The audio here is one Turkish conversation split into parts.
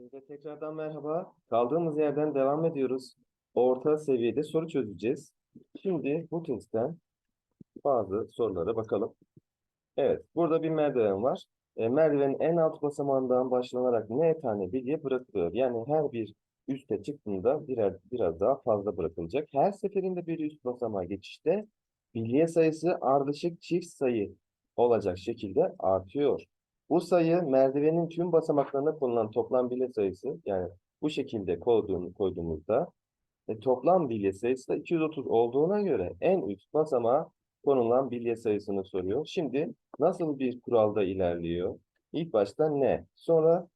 Size tekrardan merhaba. Kaldığımız yerden devam ediyoruz. Orta seviyede soru çözeceğiz. Şimdi bu testten bazı sorulara bakalım. Evet, burada bir merdiven var. E, merdivenin en alt basamağından başlanarak n tane bilye bırakılıyor. Yani her bir üste çıktığında birer, biraz daha fazla bırakılacak. Her seferinde bir üst basamağa geçişte bilye sayısı ardışık çift sayı olacak şekilde artıyor. Bu sayı merdivenin tüm basamaklarına konulan toplam bilye sayısı yani bu şekilde koyduğum, koyduğumuzda e, toplam bilye sayısı da 230 olduğuna göre en üst basamağa konulan bilye sayısını soruyor. Şimdi nasıl bir kuralda ilerliyor? İlk başta ne? Sonra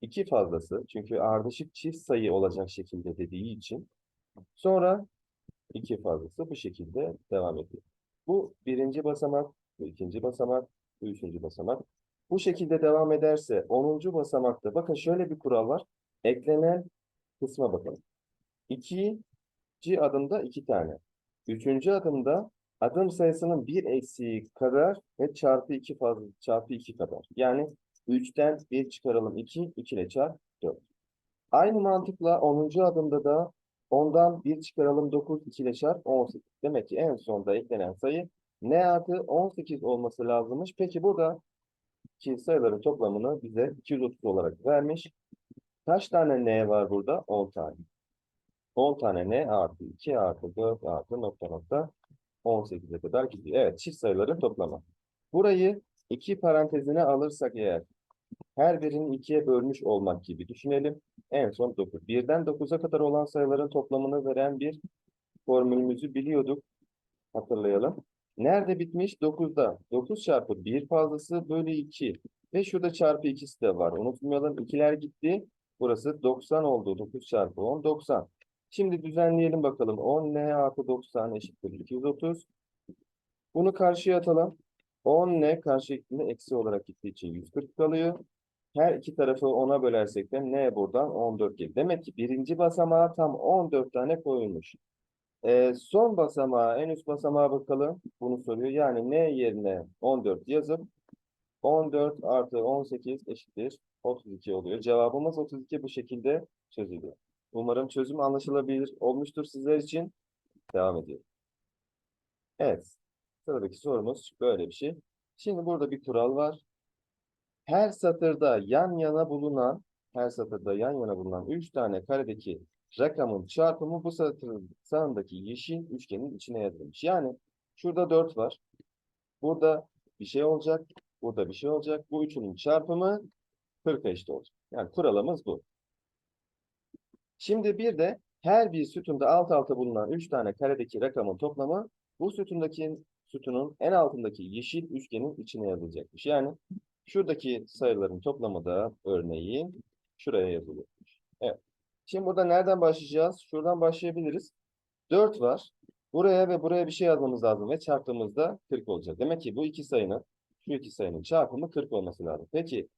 iki fazlası çünkü ardışık çift sayı olacak şekilde dediği için sonra iki fazlası bu şekilde devam ediyor. Bu birinci basamak, bu ikinci basamak, bu üçüncü basamak. Bu şekilde devam ederse 10. basamakta bakın şöyle bir kural var. Eklenen kısma bakalım. İkinci adımda iki tane. Üçüncü adımda adım sayısının bir eksiği kadar ve çarpı iki fazla çarpı iki kadar. Yani 3'ten 1 çıkaralım 2, 2 ile çarp 4. Aynı mantıkla 10. adımda da 10'dan 1 çıkaralım 9, 2 ile çarp 18. Demek ki en sonda eklenen sayı n artı 18 olması lazımmış. Peki burada ki sayıların toplamını bize 230 olarak vermiş. Kaç tane n var burada? 10 tane. 10 tane n artı 2 artı 4 artı nokta nokta 18'e kadar gidiyor. Evet çift sayıların toplamı. Burayı iki parantezine alırsak eğer her birini ikiye bölmüş olmak gibi düşünelim. En son 9. Birden 9'a kadar olan sayıların toplamını veren bir formülümüzü biliyorduk. Hatırlayalım. Nerede bitmiş? 9'da. 9 çarpı 1 fazlası bölü 2. Ve şurada çarpı ikisi de var. Unutmayalım. ikiler gitti. Burası 90 oldu. 9 çarpı 10 90. Şimdi düzenleyelim bakalım. 10 n artı 90 eşittir 230. Bunu karşıya atalım. 10 n karşı gittiğinde eksi olarak gittiği için 140 kalıyor. Her iki tarafı 10'a bölersek de n buradan 14 gelir. Demek ki birinci basamağa tam 14 tane koyulmuş. Ee, son basamağa, en üst basamağa bakalım. Bunu soruyor. Yani n yerine 14 yazıp 14 artı 18 eşittir 32 oluyor. Cevabımız 32 bu şekilde çözülüyor. Umarım çözüm anlaşılabilir olmuştur sizler için. Devam ediyorum. Evet. Sıradaki sorumuz böyle bir şey. Şimdi burada bir kural var. Her satırda yan yana bulunan, her satırda yan yana bulunan 3 tane karedeki rakamın çarpımı bu satırın sağındaki yeşil üçgenin içine yazılmış. Yani şurada 4 var. Burada bir şey olacak. Burada bir şey olacak. Bu üçünün çarpımı 40 eşit olacak. Yani kuralımız bu. Şimdi bir de her bir sütunda alt alta bulunan 3 tane karedeki rakamın toplamı bu sütundaki sütunun en altındaki yeşil üçgenin içine yazılacakmış. Yani şuradaki sayıların toplamı da örneğin şuraya yazılıyormuş. Evet. Şimdi burada nereden başlayacağız? Şuradan başlayabiliriz. 4 var. Buraya ve buraya bir şey yazmamız lazım ve çarptığımızda 40 olacak. Demek ki bu iki sayının, şu iki sayının çarpımı 40 olması lazım. Peki,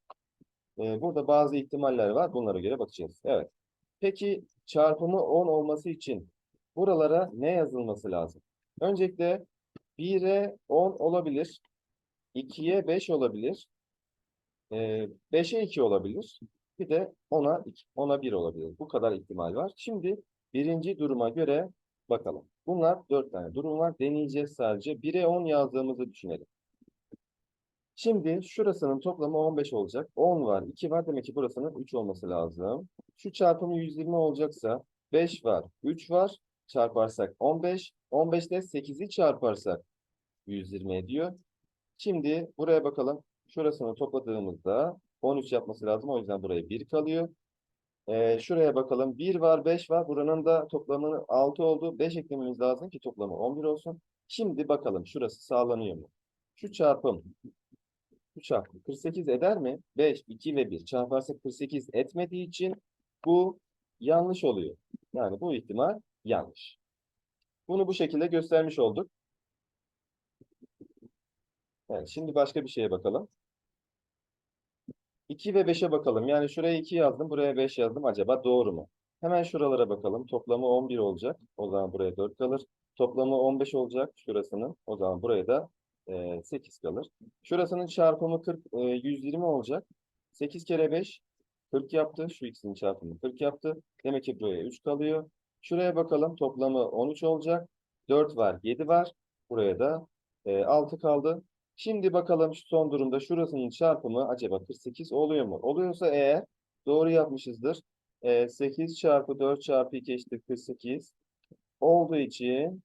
e, burada bazı ihtimaller var. Bunlara göre bakacağız. Evet. Peki, çarpımı 10 olması için buralara ne yazılması lazım? Öncelikle 1'e 10 olabilir. 2'ye 5 olabilir. E, 5'e 2 olabilir. Bir de 10'a 2, 10'a 1 olabilir. Bu kadar ihtimal var. Şimdi birinci duruma göre bakalım. Bunlar 4 tane durum var. Deneyeceğiz sadece. 1'e 10 yazdığımızı düşünelim. Şimdi şurasının toplamı 15 olacak. 10 var, 2 var. Demek ki burasının 3 olması lazım. Şu çarpımı 120 olacaksa 5 var, 3 var. Çarparsak 15. 15 ile 8'i çarparsak 120 ediyor. Şimdi buraya bakalım. Şurasını topladığımızda 13 yapması lazım. O yüzden buraya 1 kalıyor. Ee, şuraya bakalım. 1 var, 5 var. Buranın da toplamı 6 oldu. 5 eklememiz lazım ki toplamı 11 olsun. Şimdi bakalım şurası sağlanıyor mu? Şu çarpım. Şu çarpım 48 eder mi? 5, 2 ve 1 çarparsak 48 etmediği için bu yanlış oluyor. Yani bu ihtimal yanlış. Bunu bu şekilde göstermiş olduk. Evet, şimdi başka bir şeye bakalım. 2 ve 5'e bakalım. Yani şuraya 2 yazdım, buraya 5 yazdım. Acaba doğru mu? Hemen şuralara bakalım. Toplamı 11 olacak. O zaman buraya 4 kalır. Toplamı 15 olacak şurasının. O zaman buraya da e, 8 kalır. Şurasının çarpımı 40, e, 120 olacak. 8 kere 5, 40 yaptı. Şu ikisinin çarpımı 40 yaptı. Demek ki buraya 3 kalıyor. Şuraya bakalım. Toplamı 13 olacak. 4 var, 7 var. Buraya da e, 6 kaldı. Şimdi bakalım şu son durumda şurasının çarpımı acaba 48 oluyor mu? Oluyorsa eğer doğru yapmışızdır. E, 8 çarpı 4 çarpı 2 eşittir 48 olduğu için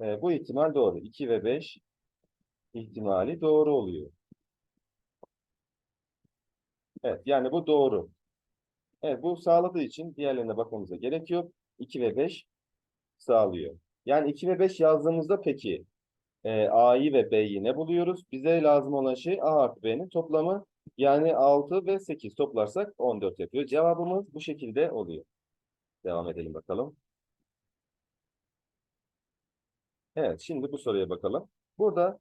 e, bu ihtimal doğru. 2 ve 5 ihtimali doğru oluyor. Evet yani bu doğru. Evet bu sağladığı için diğerlerine bakmamıza gerek yok. 2 ve 5 sağlıyor. Yani 2 ve 5 yazdığımızda peki e, A'yı ve B'yi ne buluyoruz? Bize lazım olan şey A artı B'nin toplamı. Yani 6 ve 8 toplarsak 14 yapıyor. Cevabımız bu şekilde oluyor. Devam edelim bakalım. Evet şimdi bu soruya bakalım. Burada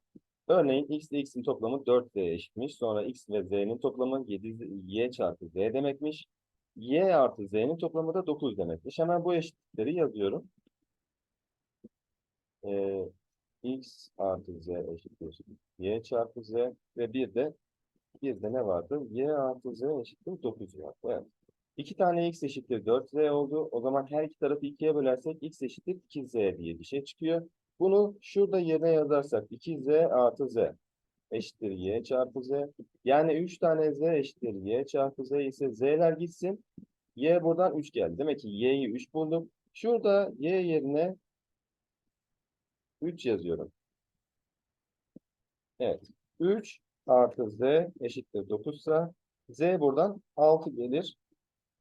örneğin x ile x'in toplamı 4z eşitmiş. Sonra x ve z'nin toplamı 7y çarpı z demekmiş. y artı z'nin toplamı da 9 demekmiş. Hemen bu eşitlikleri yazıyorum. Ee, x artı z eşittir y çarpı z ve bir de bir de ne vardı? y artı z eşittir 9 var. Evet. İki tane x eşittir 4z oldu. O zaman her iki tarafı ikiye bölersek x eşittir 2z diye bir şey çıkıyor. Bunu şurada yerine yazarsak 2z artı z eşittir y çarpı z. Yani 3 tane z eşittir y çarpı z ise z'ler gitsin. y buradan 3 geldi. Demek ki y'yi 3 bulduk. Şurada y yerine 3 yazıyorum. Evet. 3 artı z eşittir 9 ise z buradan 6 gelir.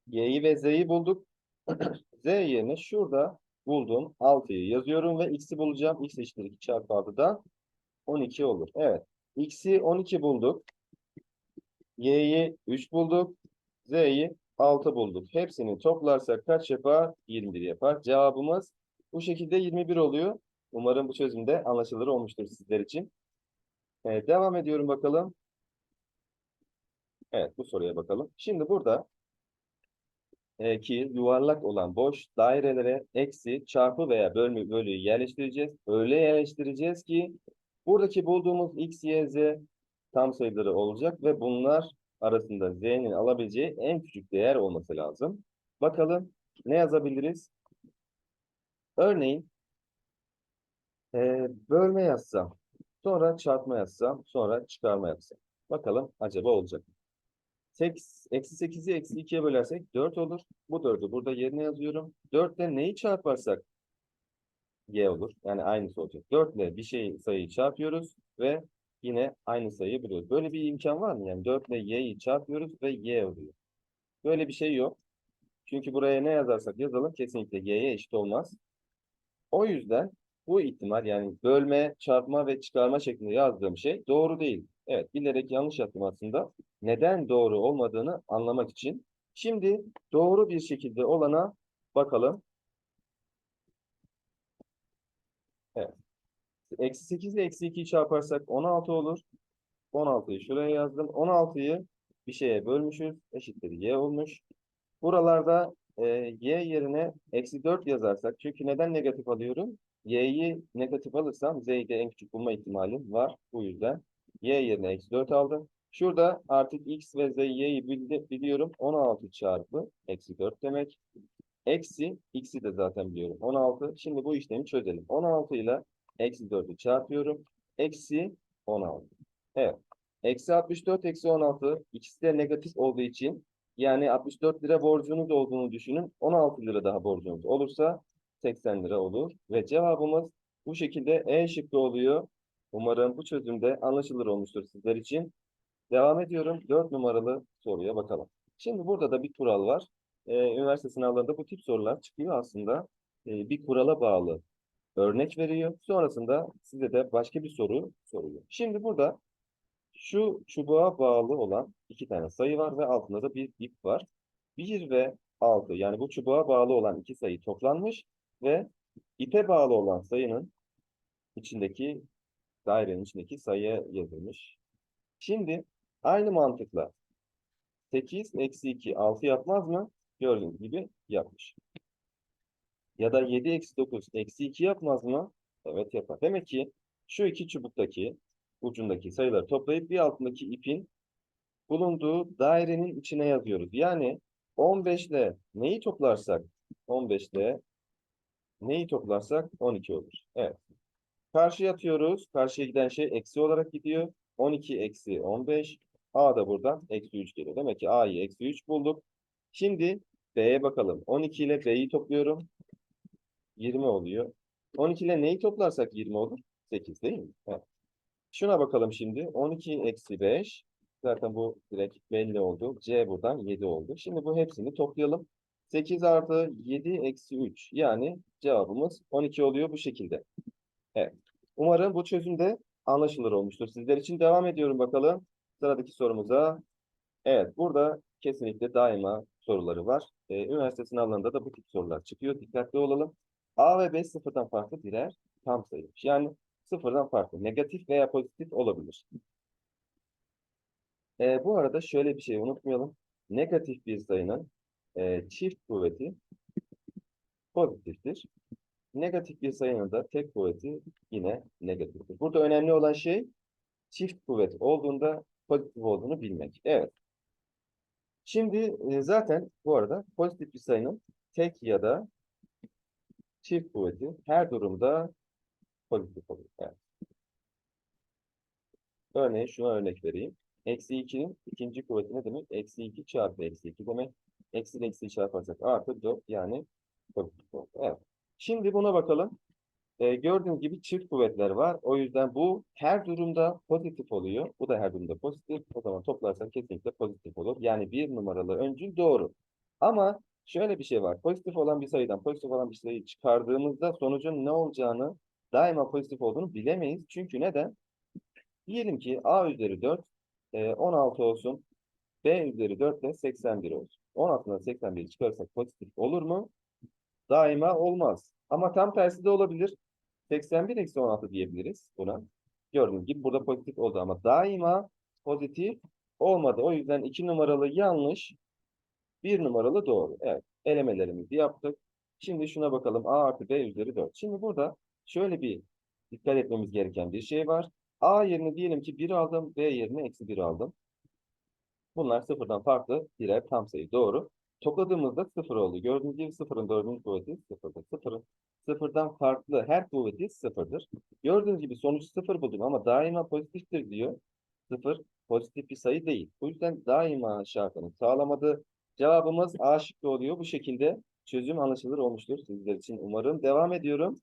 y'yi ve z'yi bulduk. z yerine şurada buldum. 6'yı yazıyorum ve x'i bulacağım. x eşittir 2 çarpı 6'dan 12 olur. Evet. x'i 12 bulduk. y'yi 3 bulduk. z'yi 6 bulduk. Hepsini toplarsak kaç yapar? 21 yapar. Cevabımız bu şekilde 21 oluyor. Umarım bu çözümde anlaşılır olmuştur sizler için. Evet, devam ediyorum bakalım. Evet, bu soruya bakalım. Şimdi burada e, ki yuvarlak olan boş dairelere eksi, çarpı veya bölme bölüyü yerleştireceğiz. Öyle yerleştireceğiz ki buradaki bulduğumuz x, y, z tam sayıları olacak ve bunlar arasında z'nin alabileceği en küçük değer olması lazım. Bakalım ne yazabiliriz? Örneğin e, bölme yazsam, sonra çarpma yazsam, sonra çıkarma yapsam. Bakalım acaba olacak mı? Seks- Eksi 8'i eksi 2'ye bölersek 4 olur. Bu 4'ü burada yerine yazıyorum. 4 ile neyi çarparsak y olur. Yani aynısı olacak. 4 ile bir şey sayıyı çarpıyoruz ve yine aynı sayıyı buluyoruz. Böyle bir imkan var mı? Yani 4 ile y'yi çarpıyoruz ve y oluyor. Böyle bir şey yok. Çünkü buraya ne yazarsak yazalım kesinlikle y'ye eşit olmaz. O yüzden bu ihtimal yani bölme, çarpma ve çıkarma şeklinde yazdığım şey doğru değil. Evet bilerek yanlış yaptım aslında. Neden doğru olmadığını anlamak için. Şimdi doğru bir şekilde olana bakalım. Evet. Eksi 8 ile eksi 2'yi çarparsak 16 olur. 16'yı şuraya yazdım. 16'yı bir şeye bölmüşüz. Eşittir y olmuş. Buralarda e, y yerine eksi 4 yazarsak. Çünkü neden negatif alıyorum? Y'yi negatif alırsam z'yi de en küçük bulma ihtimalim var. Bu yüzden y yerine eksi 4 aldım. Şurada artık x ve z y'yi biliyorum. 16 çarpı eksi 4 demek. Eksi x'i de zaten biliyorum. 16. Şimdi bu işlemi çözelim. 16 ile eksi 4'ü çarpıyorum. Eksi 16. Evet. Eksi 64 eksi 16 ikisi de negatif olduğu için yani 64 lira borcunuz olduğunu düşünün. 16 lira daha borcunuz olursa 80 lira olur. Ve cevabımız bu şekilde E şıkkı oluyor. Umarım bu çözümde anlaşılır olmuştur sizler için. Devam ediyorum. 4 numaralı soruya bakalım. Şimdi burada da bir kural var. Ee, üniversite sınavlarında bu tip sorular çıkıyor aslında. Ee, bir kurala bağlı örnek veriyor. Sonrasında size de başka bir soru soruyor. Şimdi burada şu çubuğa bağlı olan iki tane sayı var ve altında da bir ip var. 1 ve 6 yani bu çubuğa bağlı olan iki sayı toplanmış ve ipe bağlı olan sayının içindeki dairenin içindeki sayı yazılmış. Şimdi aynı mantıkla 8 eksi 2 6 yapmaz mı? Gördüğünüz gibi yapmış. Ya da 7 eksi 9 eksi 2 yapmaz mı? Evet yapar. Demek ki şu iki çubuktaki ucundaki sayıları toplayıp bir altındaki ipin bulunduğu dairenin içine yazıyoruz. Yani 15 ile neyi toplarsak 15 ile neyi toplarsak 12 olur. Evet. Karşıya atıyoruz. Karşıya giden şey eksi olarak gidiyor. 12 eksi 15. A da buradan eksi 3 geliyor. Demek ki A'yı eksi 3 bulduk. Şimdi B'ye bakalım. 12 ile B'yi topluyorum. 20 oluyor. 12 ile neyi toplarsak 20 olur? 8 değil mi? Evet. Şuna bakalım şimdi. 12 eksi 5. Zaten bu direkt belli oldu. C buradan 7 oldu. Şimdi bu hepsini toplayalım. 8 artı 7 eksi 3. Yani cevabımız 12 oluyor bu şekilde. Evet. Umarım bu çözüm de anlaşılır olmuştur. Sizler için devam ediyorum bakalım. Sıradaki sorumuza. Evet, burada kesinlikle daima soruları var. Ee, üniversite sınavlarında da bu tip sorular çıkıyor. Dikkatli olalım. A ve B sıfırdan farklı birer tam sayıymış. Yani sıfırdan farklı. Negatif veya pozitif olabilir. Ee, bu arada şöyle bir şey unutmayalım. Negatif bir sayının e, çift kuvveti pozitiftir. Negatif bir sayının da tek kuvveti yine negatiftir. Burada önemli olan şey çift kuvvet olduğunda pozitif olduğunu bilmek. Evet. Şimdi e, zaten bu arada pozitif bir sayının tek ya da çift kuvveti her durumda pozitif olur. Evet. Örneğin şuna örnek vereyim. Eksi 2'nin ikinci kuvveti ne demek? Eksi 2 çarpı eksi 2 demek. Eksi ile eksi çarparsak artı 4 yani pozitif olur. Evet. Şimdi buna bakalım. Ee, gördüğünüz gibi çift kuvvetler var. O yüzden bu her durumda pozitif oluyor. Bu da her durumda pozitif. O zaman toplarsak kesinlikle pozitif olur. Yani bir numaralı öncül doğru. Ama şöyle bir şey var. Pozitif olan bir sayıdan pozitif olan bir sayıyı çıkardığımızda sonucun ne olacağını daima pozitif olduğunu bilemeyiz. Çünkü neden? Diyelim ki A üzeri 4 e, 16 olsun. B üzeri 4 de 81 olsun. 16'dan 81 çıkarırsak pozitif olur mu? Daima olmaz. Ama tam tersi de olabilir. 81 eksi 16 diyebiliriz buna. Gördüğünüz gibi burada pozitif oldu ama daima pozitif olmadı. O yüzden 2 numaralı yanlış, 1 numaralı doğru. Evet, elemelerimizi yaptık. Şimdi şuna bakalım. A artı B üzeri 4. Şimdi burada şöyle bir dikkat etmemiz gereken bir şey var. A yerine diyelim ki 1 aldım, B yerine eksi 1 aldım. Bunlar sıfırdan farklı birer tam sayı. Doğru. Topladığımızda sıfır oldu. Gördüğünüz gibi sıfırın dördüncü kuvveti sıfırdır. Sıfırın sıfırdan farklı her kuvveti sıfırdır. Gördüğünüz gibi sonuç sıfır buldum ama daima pozitiftir diyor. Sıfır pozitif bir sayı değil. Bu yüzden daima şartını sağlamadı. Cevabımız A şıkkı oluyor. Bu şekilde çözüm anlaşılır olmuştur sizler için umarım. Devam ediyorum.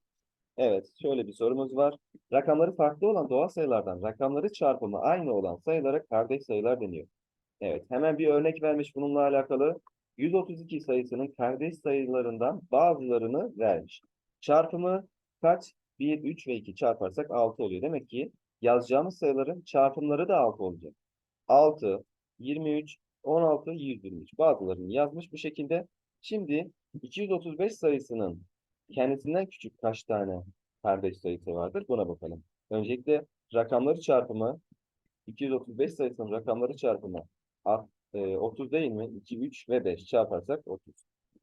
Evet, şöyle bir sorumuz var. Rakamları farklı olan doğal sayılardan rakamları çarpımı aynı olan sayılara kardeş sayılar deniyor. Evet, hemen bir örnek vermiş bununla alakalı. 132 sayısının kardeş sayılarından bazılarını vermiş. Çarpımı kaç? 1, 3 ve 2 çarparsak 6 oluyor. Demek ki yazacağımız sayıların çarpımları da 6 olacak. 6, 23, 16, 123. Bazılarını yazmış bu şekilde. Şimdi 235 sayısının kendisinden küçük kaç tane kardeş sayısı vardır? Buna bakalım. Öncelikle rakamları çarpımı 235 sayısının rakamları çarpımı e, 30 değil mi? 2, 3 ve 5 çarparsak 30.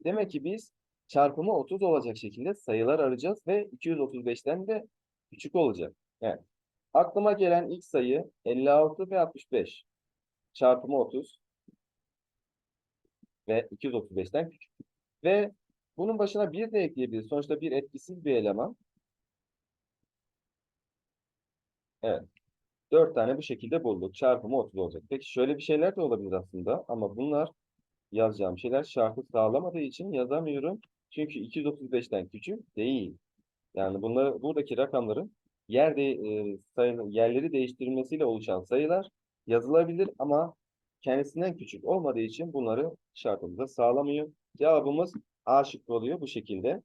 Demek ki biz çarpımı 30 olacak şekilde sayılar arayacağız ve 235'ten de küçük olacak. Evet. Aklıma gelen ilk sayı 56 ve 65. Çarpımı 30 ve 235'ten küçük. Ve bunun başına bir de ekleyebiliriz. Sonuçta bir etkisiz bir eleman. Evet. 4 tane bu şekilde bulduk. Çarpımı 30 olacak. Peki şöyle bir şeyler de olabilir aslında ama bunlar yazacağım şeyler şartı sağlamadığı için yazamıyorum. Çünkü 235'ten küçük değil. Yani bunları buradaki rakamların yerde e, sayı, yerleri değiştirilmesiyle oluşan sayılar yazılabilir ama kendisinden küçük olmadığı için bunları şartımıza sağlamıyor. Cevabımız A şıkkı oluyor bu şekilde.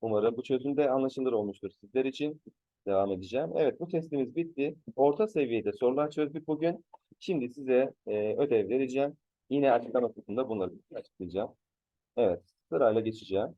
Umarım bu çözümde anlaşılır olmuştur sizler için. Devam edeceğim. Evet bu testimiz bitti. Orta seviyede sorular çözdük bugün. Şimdi size e, ödev vereceğim. Yine açıklama kısmında bunları açıklayacağım. Evet sırayla geçeceğim.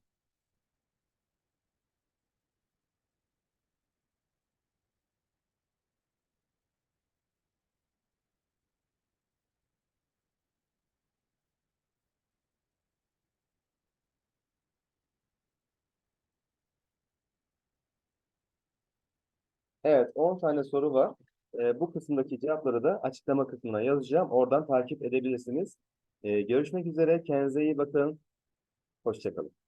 Evet 10 tane soru var. e, bu kısımdaki cevapları da açıklama kısmına yazacağım. Oradan takip edebilirsiniz. E, görüşmek üzere. Kendinize iyi bakın. Hoşçakalın.